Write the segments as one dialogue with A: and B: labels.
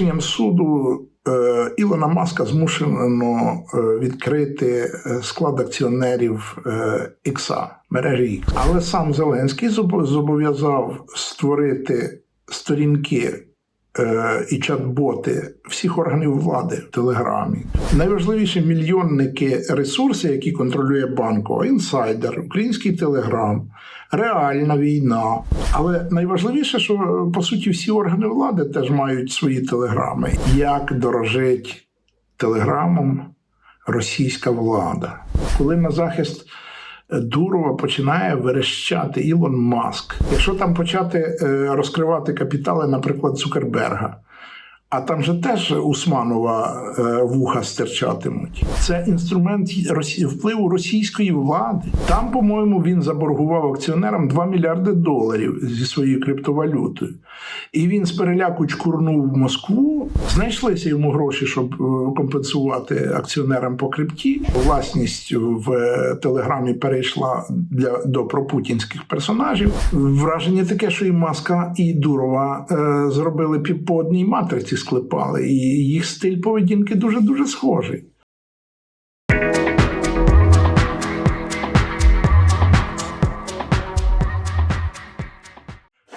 A: рішенням суду е, Ілона Маска змушено е, відкрити е, склад акціонерів Ікса, мережі Ікс. Але сам Зеленський зобо- зобов'язав створити сторінки і чат-боти всіх органів влади в Телеграмі. Найважливіші мільйонники ресурси, які контролює банко, інсайдер, український телеграм, реальна війна. Але найважливіше, що по суті всі органи влади теж мають свої телеграми. Як дорожить телеграмом російська влада, коли на захист. Дурова починає верещати Ілон Маск. Якщо там почати е, розкривати капітали, наприклад, Цукерберга, а там же теж Усманова е, вуха стирчатимуть. Це інструмент впливу російської влади. Там, по-моєму, він заборгував акціонерам 2 мільярди доларів зі своєю криптовалютою. І він з переляку чкурнув в Москву. Знайшлися йому гроші, щоб е, компенсувати акціонерам по крипті. Власність в е, телеграмі перейшла для до пропутінських персонажів. Враження таке, що і Маска, і Дурова е, зробили по одній матриці, склепали, і їх стиль поведінки дуже дуже схожий.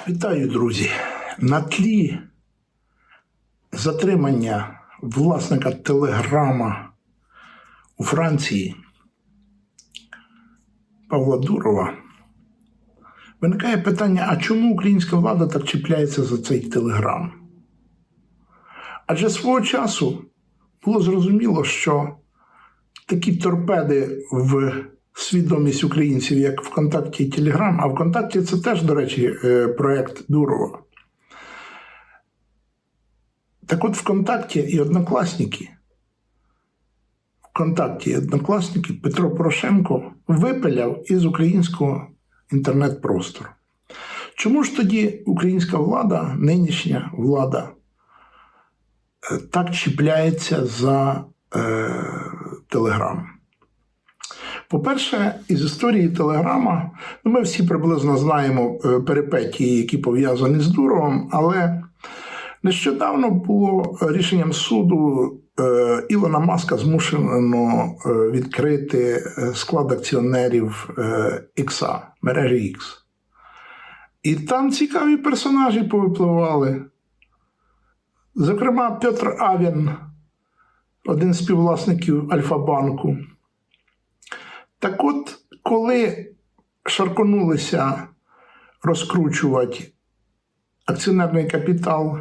A: Вітаю, друзі! На тлі затримання власника телеграма у Франції Павла Дурова виникає питання: а чому українська влада так чіпляється за цей телеграм? Адже свого часу було зрозуміло, що такі торпеди в свідомість українців, як ВКонтакті і Телеграм, а ВКонтакті це теж, до речі, е, проект Дурова. Так от ВКонтакті і однокласники, ВКонтакті і однокласники Петро Порошенко випиляв із українського інтернет-простору. Чому ж тоді українська влада, нинішня влада, так чіпляється за е, Телеграм? По-перше, із історії Телеграма, ну, ми всі приблизно знаємо е, перипетії, які пов'язані з Дуровим, але нещодавно було рішенням суду е, Ілона Маска змушено е, відкрити е, склад акціонерів е, Ікса, мережі X. І там цікаві персонажі повипливали. Зокрема, Петр Авін, один з співвласників Альфа-банку. Так от, коли шарконулися розкручувати акціонерний капітал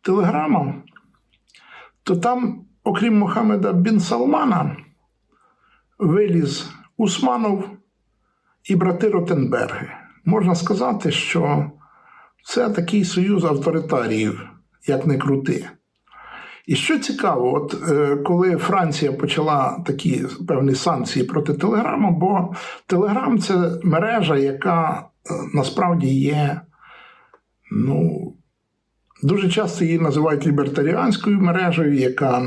A: Телеграма, то там, окрім Мохамеда Бін Салмана, виліз Усманов і брати Ротенберги. Можна сказати, що це такий союз авторитаріїв, як не крути. І що цікаво, от е, коли Франція почала такі певні санкції проти Телеграму, бо Телеграм це мережа, яка е, насправді є, ну, дуже часто її називають лібертаріанською мережею, яка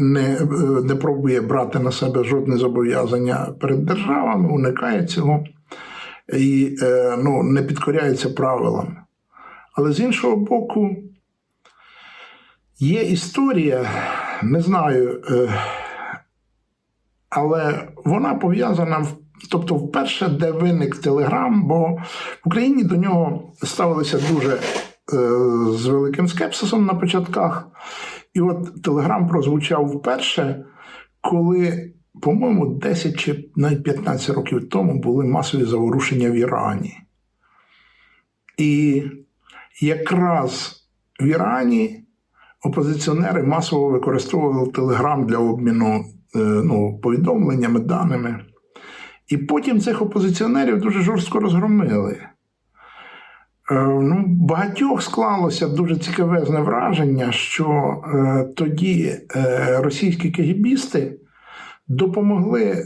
A: не, е, не пробує брати на себе жодне зобов'язання перед державами, уникає цього і е, ну, не підкоряється правилам. Але з іншого боку, Є історія, не знаю, е, але вона пов'язана в. Тобто, вперше, де виник Телеграм, бо в Україні до нього ставилися дуже е, з великим скепсисом на початках. І от Телеграм прозвучав вперше, коли, по-моєму, 10 чи навіть 15 років тому були масові заворушення в Ірані. І якраз в Ірані опозиціонери масово використовували Телеграм для обміну е, ну, повідомленнями, даними. І потім цих опозиціонерів дуже жорстко розгромили. Е, Ну, Багатьох склалося дуже цікавезне враження, що е, тоді російські кегібісти допомогли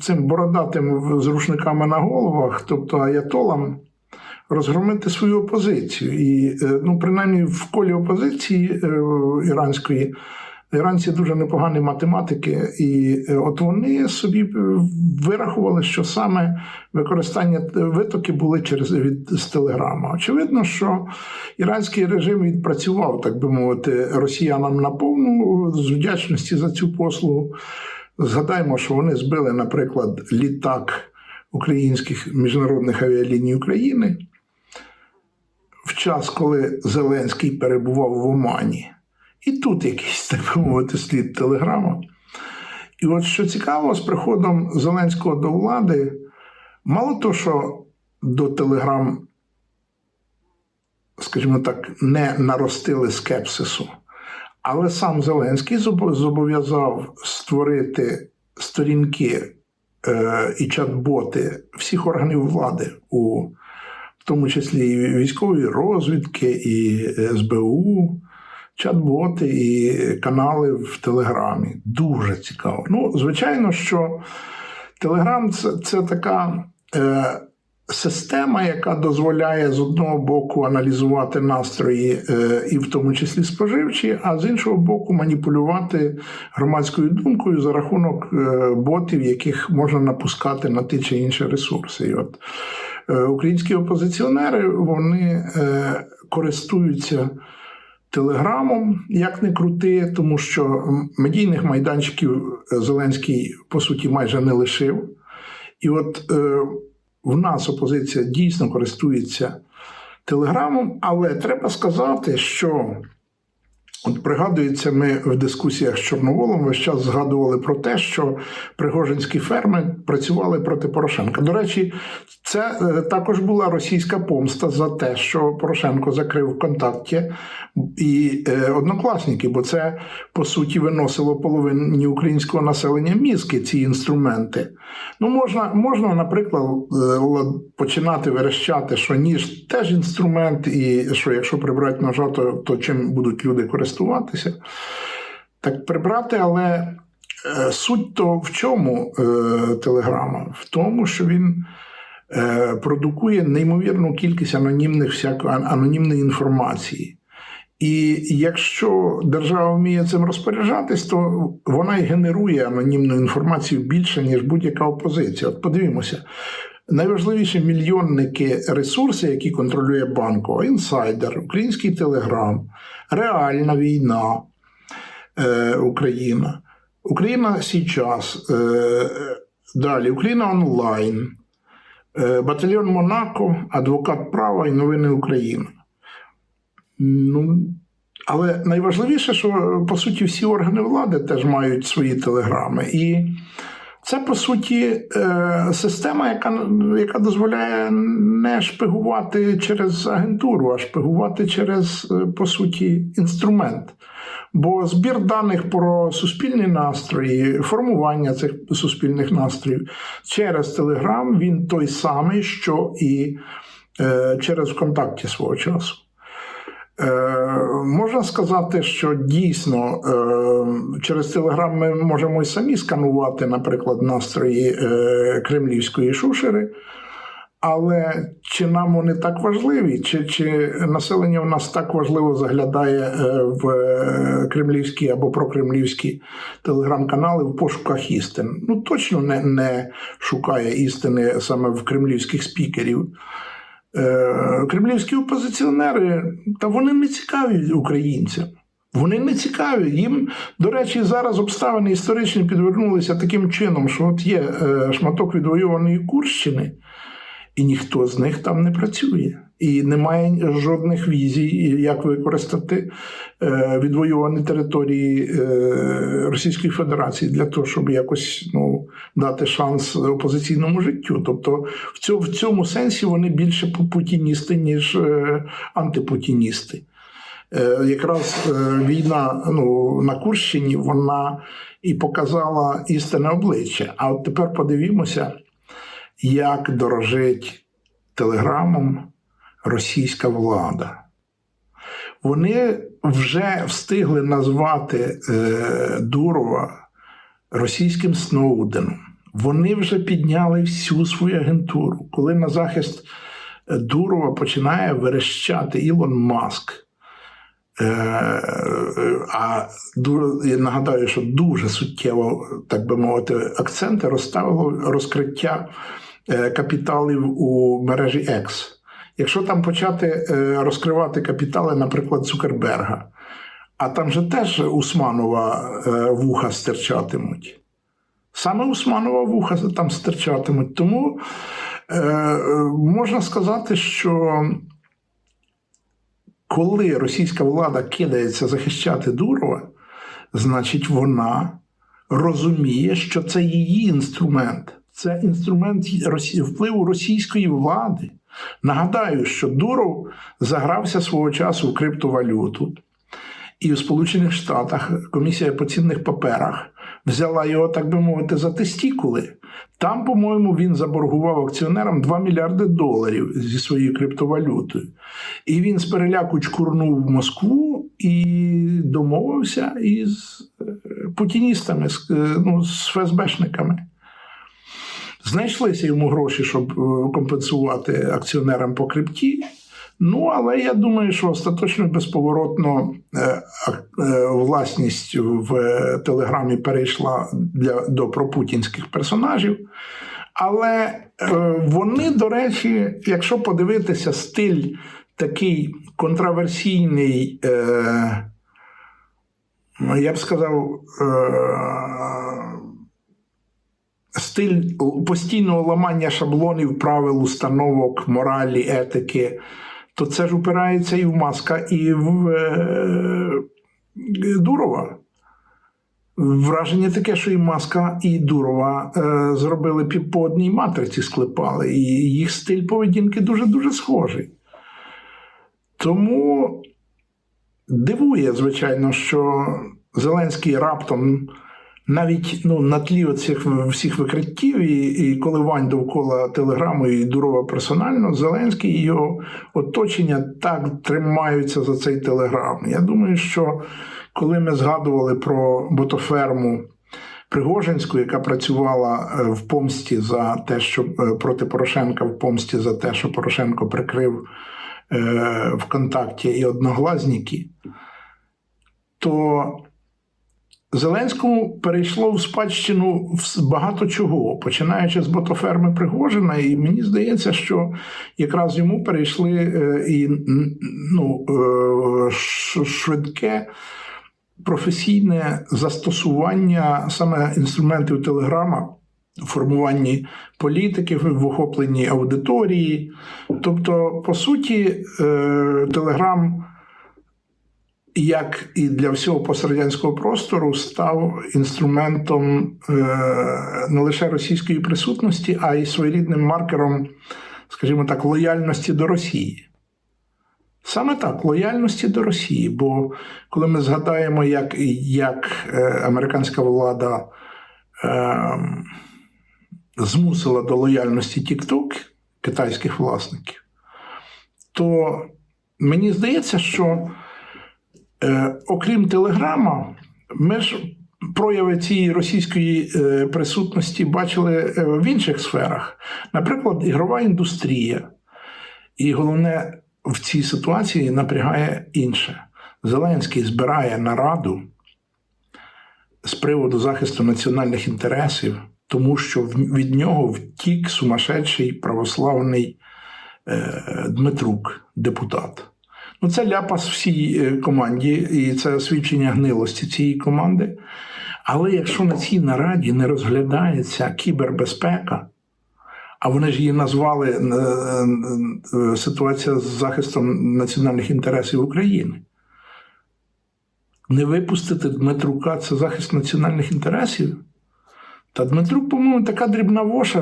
A: цим бородатим з рушниками на головах, тобто аятолам, розгромити свою опозицію. І, е, ну, принаймні, в колі опозиції е, іранської Іранці дуже непогані математики, і е, от вони собі вирахували, що саме використання витоки були через від з телеграма. Очевидно, що іранський режим відпрацював, так би мовити, росіянам на повну з вдячності за цю послугу. Згадаймо, що вони збили, наприклад, літак українських міжнародних авіаліній України час, коли Зеленський перебував в Омані. І тут якийсь, так би мовити, слід телеграма. І от що цікаво, з приходом Зеленського до влади, мало того, що до телеграм, скажімо так, не наростили скепсису, але сам Зеленський зобов'язав створити сторінки е, і чат-боти всіх органів влади, у тому числі і військової розвідки, і СБУ, чат-боти і канали в Телеграмі. Дуже цікаво. Ну, звичайно, що Телеграм це, це така. Е, Система, яка дозволяє з одного боку аналізувати настрої, е, і в тому числі споживчі, а з іншого боку, маніпулювати громадською думкою за рахунок е, ботів, яких можна напускати на ті чи інші ресурси. І от е, українські опозиціонери вони е, користуються телеграмом, як не крути, тому що медійних майданчиків Зеленський по суті майже не лишив. І от е, в нас опозиція дійсно користується телеграмом, але треба сказати, що от пригадується, ми в дискусіях з Чорноволом весь час згадували про те, що пригожинські ферми працювали проти Порошенка. До речі, це е, також була російська помста за те, що Порошенко закрив ВКонтакті і е, однокласники, бо це по суті виносило половині українського населення мізки ці інструменти. Ну, можна, можна, наприклад, е, починати верещати, що ніж теж інструмент, і що якщо прибрати ножа, то, то чим будуть люди користуватися. Так прибрати, але е, суть то в чому е, телеграма? В тому, що він е, продукує неймовірну кількість анонімних всякої анонімної інформації. І якщо держава вміє цим розпоряджатись, то вона й генерує анонімну інформацію більше, ніж будь-яка опозиція. От подивімося. Найважливіші мільйонники ресурси, які контролює банко, інсайдер, український телеграм, реальна війна е, Україна, Україна сейчас, е, далі Україна онлайн, е, батальйон Монако, адвокат права і новини України. Ну, але найважливіше, що по суті всі органи влади теж мають свої телеграми. І це по суті е, система, яка, яка дозволяє не шпигувати через агентуру, а шпигувати через, е, по суті, інструмент. Бо збір даних про суспільні настрої, формування цих суспільних настроїв через Телеграм він той самий, що і е, через ВКонтакті свого часу. Е, можна сказати, що дійсно е, через Телеграм ми можемо і самі сканувати, наприклад, настрої е, кремлівської шушери. Але чи нам вони так важливі, чи, чи населення в нас так важливо заглядає в кремлівські або прокремлівські телеграм-канали в пошуках істин? Ну точно не, не шукає істини саме в кремлівських спікерів. Е, Кремлівські опозиціонери, та вони не цікаві українцям. Вони не цікаві. Їм, до речі, зараз обставини історичні підвернулися таким чином, що от є е, шматок відвоюваної Курщини, і ніхто з них там не працює. І немає жодних візій, як використати е, відвоювані території е, Російської Федерації для того, щоб якось ну, дати шанс опозиційному життю. Тобто, в цьому, в цьому сенсі вони більше путіністи, ніж е, антипутіністи. Якраз війна ну, на Курщині вона і показала істинне обличчя. А от тепер подивімося, як дорожить телеграмом російська влада. Вони вже встигли назвати е, Дурова російським Сноуденом. Вони вже підняли всю свою агентуру. Коли на захист Дурова починає верещати Ілон Маск, Е, е, А я нагадаю, що дуже суттєво, так би мовити, акценти розставило розкриття е, капіталів у мережі X. Якщо там почати е, розкривати капітали, наприклад, Цукерберга, а там же теж Усманова е, вуха стирчатимуть. Саме Усманова вуха там стирчатимуть. Тому е, можна сказати, що коли російська влада кидається захищати Дурова, значить вона розуміє, що це її інструмент, це інструмент впливу російської влади. Нагадаю, що Дуров загрався свого часу в криптовалюту, і в Сполучених Штатах комісія по цінних паперах взяла його, так би мовити, за тестікули. Там, по-моєму, він заборгував акціонерам 2 мільярди доларів зі своєю криптовалютою. І він з переляку чкурнув в Москву і домовився із е, путіністами, е, ну, з ФСБшниками. Знайшлися йому гроші, щоб е, компенсувати акціонерам по крипті. Ну, але я думаю, що остаточно безповоротно е, е, власність в Телеграмі перейшла для, до пропутінських персонажів. Але вони, до речі, якщо подивитися стиль такий контраверсійний, я б сказав, стиль постійного ламання шаблонів, правил, установок, моралі, етики, то це ж упирається і в Маска, і в е, Дурова. Враження таке, що і Маска, і Дурова е, зробили по одній матриці, склепали, і їх стиль поведінки дуже-дуже схожий. Тому дивує, звичайно, що Зеленський раптом навіть ну, на тлі оцих всіх викриттів, і, і коливань довкола телеграму і Дурова персонально, Зеленський і його оточення так тримаються за цей телеграм. Я думаю, що коли ми згадували про ботоферму Пригожинську, яка працювала е, в помсті за те, що е, проти Порошенка в помсті за те, що Порошенко прикрив е, ВКонтакті і одноглазники, то Зеленському перейшло в спадщину багато чого, починаючи з ботоферми Пригожина, і мені здається, що якраз йому перейшли е, і ну, е, швидке професійне застосування саме інструментів телеграма в формуванні політики, в охопленні аудиторії. Тобто, по суті, е, телеграм як і для всього пострадянського простору став інструментом е, не лише російської присутності, а й своєрідним маркером, скажімо так, лояльності до Росії. Саме так, лояльності до Росії. Бо коли ми згадаємо, як, як е, американська влада е, змусила до лояльності TikTok китайських власників, то мені здається, що окрім Телеграма, ми ж прояви цієї російської е, присутності бачили е, в інших сферах. Наприклад, ігрова індустрія. І головне в цій ситуації напрягає інше. Зеленський збирає нараду з приводу захисту національних інтересів, тому що від нього втік сумасшедший православний е, Дмитрук, депутат. Ну, це ляпас всій е, команді, і це свідчення гнилості цієї команди. Але якщо на цій нараді не розглядається кібербезпека, а вони ж її назвали е, е, ситуація з захистом національних інтересів України. Не випустити Дмитрука це захист національних інтересів. Та Дмитрук, по-моєму, така дрібна воша,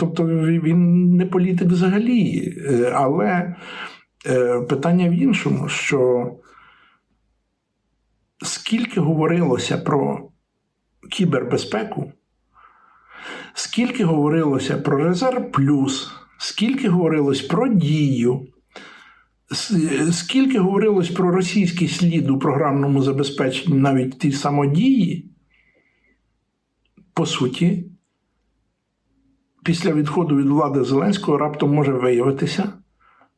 A: тобто він не політик взагалі. Але питання в іншому, що скільки говорилося про кібербезпеку, скільки говорилося про резерв плюс, скільки говорилось про дію, скільки говорилось про російський слід у програмному забезпеченні навіть ті самодії, по суті, після відходу від влади Зеленського раптом може виявитися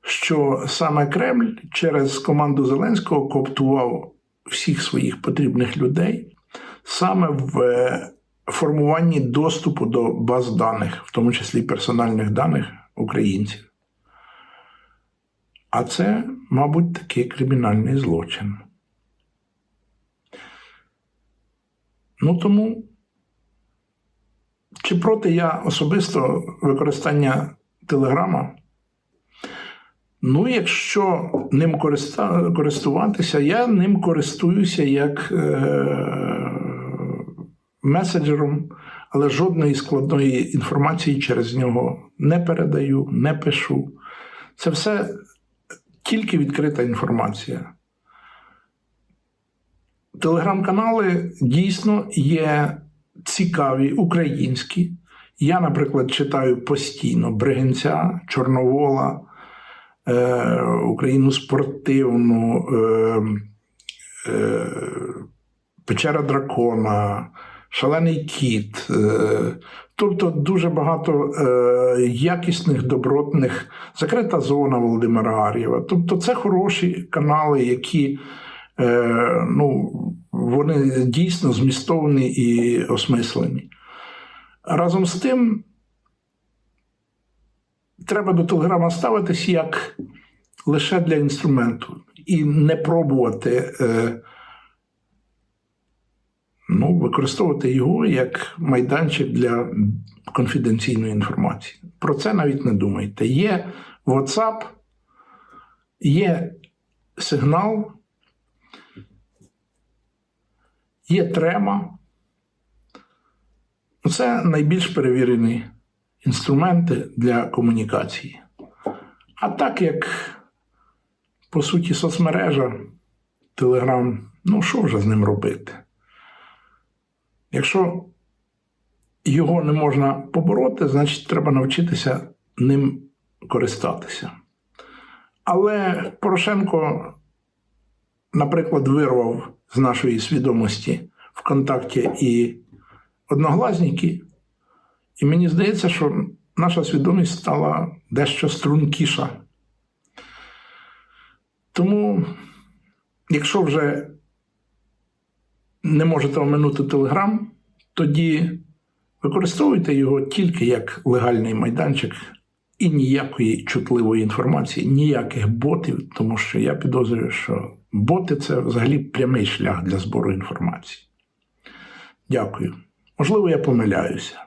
A: що саме Кремль через команду Зеленського кооптував всіх своїх потрібних людей саме в е, формуванні доступу до баз даних, в тому числі персональних даних українців. А це, мабуть, такий кримінальний злочин. Ну тому, чи проти я особисто використання Телеграма? Ну, якщо ним користуватися, я ним користуюся як е... меседжером, але жодної складної інформації через нього не передаю, не пишу. Це все тільки відкрита інформація. Телеграм-канали дійсно є цікаві, українські. Я, наприклад, читаю постійно Бригинця, Чорновола, е, Україну спортивну, е, е, Печера Дракона, Шалений Кіт. Е, тобто дуже багато е, якісних, добротних, закрита зона Володимира Ар'єва. Тобто, це хороші канали, які е, ну, вони дійсно змістовані і осмислені. Разом з тим, треба до телеграма ставитись як лише для інструменту і не пробувати е, ну, використовувати його як майданчик для конфіденційної інформації. Про це навіть не думайте. Є WhatsApp, є сигнал, є трема. Це найбільш перевірені інструменти для комунікації. А так як, по суті, соцмережа, Телеграм, ну що вже з ним робити? Якщо його не можна побороти, значить треба навчитися ним користатися. Але Порошенко, наприклад, вирвав з нашої свідомості ВКонтакті і одноглазники, і мені здається, що наша свідомість стала дещо стрункіша. Тому, якщо вже не можете оминути Телеграм, тоді використовуйте його тільки як легальний майданчик і ніякої чутливої інформації, ніяких ботів, тому що я підозрюю, що боти це взагалі прямий шлях для збору інформації. Дякую. Можливо, я помиляюся.